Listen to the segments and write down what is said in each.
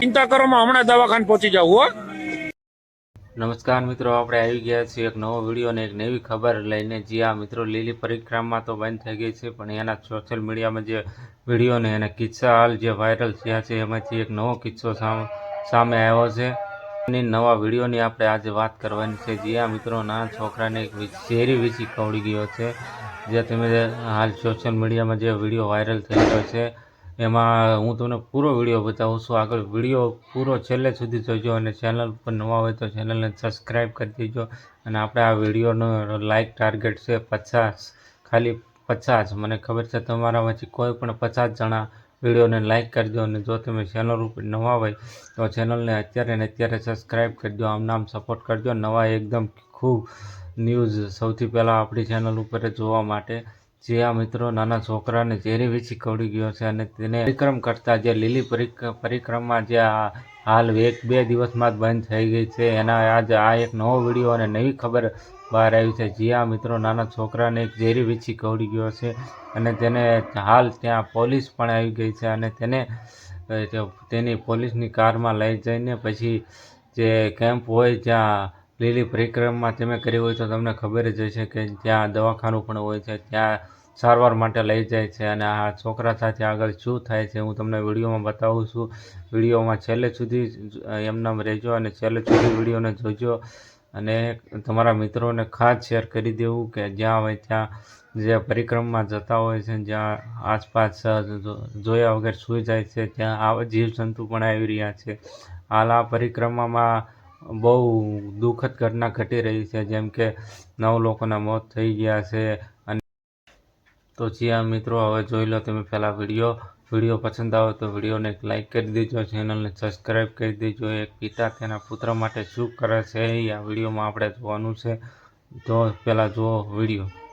ચિંતા કરો હમણાં દવાખાને પહોંચી જાવ નમસ્કાર મિત્રો, આપણે આવી ગયા છીએ એક નવો વીડિયો અને એક નવી ખબર લઈને. જે આ મિત્રો, લીલી પરિક્રમામાં તો બંધ થઈ ગઈ છે, પણ એના સોશિયલ મીડિયામાં જે વીડિયો ને એના કિસ્સા, હાલ જે વાયરલ થયા છે, એમાંથી એક નવો કિસ્સો સામે આવ્યો છે. અને નવા વિડીયોની આપણે આજે વાત કરવાની છે. જે આ મિત્રો, નાના છોકરાને એક ઝેરી વીછી ખવડી ગયો છે. જે તમે હાલ સોશિયલ મીડિયામાં જે વીડિયો વાયરલ થઈ રહ્યો છે, એમાં હું તમને પૂરો વીડિયો બતાવું છું. આગળ વીડિયો પૂરો છેલ્લે સુધી જોજો અને ચેનલ પર નવા હોય તો ચેનલને સબસ્ક્રાઈબ કરી દેજો. અને આપણે આ વિડીયોનો લાઈક ટાર્ગેટ છે પચાસ, ખાલી પચાસ. મને ખબર છે તમારામાંથી કોઈ પણ પચાસ જણા વિડીયોને લાઇક કરી દો અને જો તમે ચેનલ ઉપર નવા હોય તો ચેનલને અત્યારે ને અત્યારે સબસ્ક્રાઈબ કરી દો, આમ નામ સપોર્ટ કરજો નવા એકદમ ખૂબ ન્યૂઝ સૌથી પહેલાં આપણી ચેનલ ઉપર જોવા માટે જે મિત્રો નાના છોકરાને ઝેરી વીછી ખવડી ગયો છે અને તેને પરિક્રમ કરતા જે લીલી પરિક્રમા જે હાલ એક બે દિવસમાં જ બંધ થઈ ગઈ છે. એના આજ આ એક નવો વીડિયો અને નવી ખબર બહાર આવી છે. જે મિત્રો નાના છોકરાને એક ઝેરી વીછી ખવડી ગયો છે અને તેને હાલ ત્યાં પોલીસ પણ આવી ગઈ છે અને તેને તેની પોલીસની કારમાં લઈ જઈને પછી જે કેમ્પ હોય જ્યાં લીલી પરિક્રમા તમે કરી હોય તો તમને ખબર જ હશે કે જ્યાં દવાખાનું પણ હોય છે, ત્યાં સારવાર માટે લઈ જાય છે અને આ છોકરા સાથે આગળ શું થાય છે હું તમને વિડીયોમાં બતાવું છું. વિડીયોમાં છેલ્લે સુધી એમનામ રહેજો અને છેલ્લે સુધી વિડીયોને જોજો અને તમારા મિત્રોને ખાસ શેર કરી દેવું કે જ્યાં હોય ત્યાં જે પરિક્રમામાં જતા હોય છે, જ્યાં આસપાસ જોયા વગર સૂઈ જાય છે, ત્યાં આવા જીવજંતુ પણ આવી રહ્યા છે. હાલ આ પરિક્રમામાં બહુ દુઃખદ ઘટના ઘટી રહી છે, જેમ કે નવ લોકોના મોત થઈ ગયા છે. અને તો જી આ મિત્રો, હવે જોઈ લો તમે પહેલાં વીડિયો. વીડિયો પસંદ આવે તો વિડીયોને એક લાઇક કરી દેજો, ચેનલને સબસ્ક્રાઈબ કરી દેજો. એક પિતા તેના પુત્ર માટે શું કરે છે, એ આ વિડીયોમાં આપણે જોવાનું છે. તો પહેલાં જુઓ વીડિયો.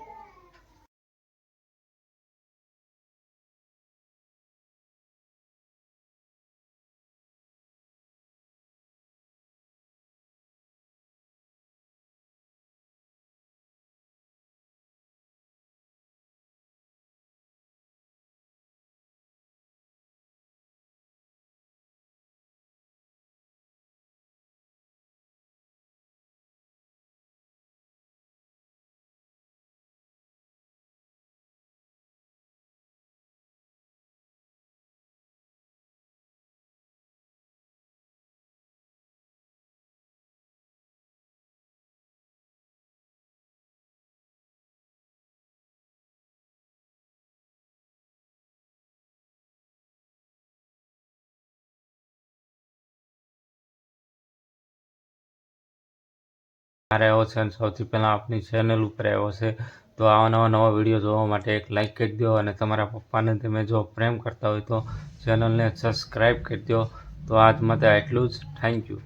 આવ્યો છે અને સૌથી પહેલાં આપની ચેનલ ઉપર આવ્યો છે તો આવા નવા નવા વીડિયો જોવા માટે એક લાઇક કરી દો અને તમારા પપ્પાને તમે જો પ્રેમ કરતા હોય તો ચેનલને સબસ્ક્રાઈબ કરી દો. તો આજ માટે આટલું જ. Thank you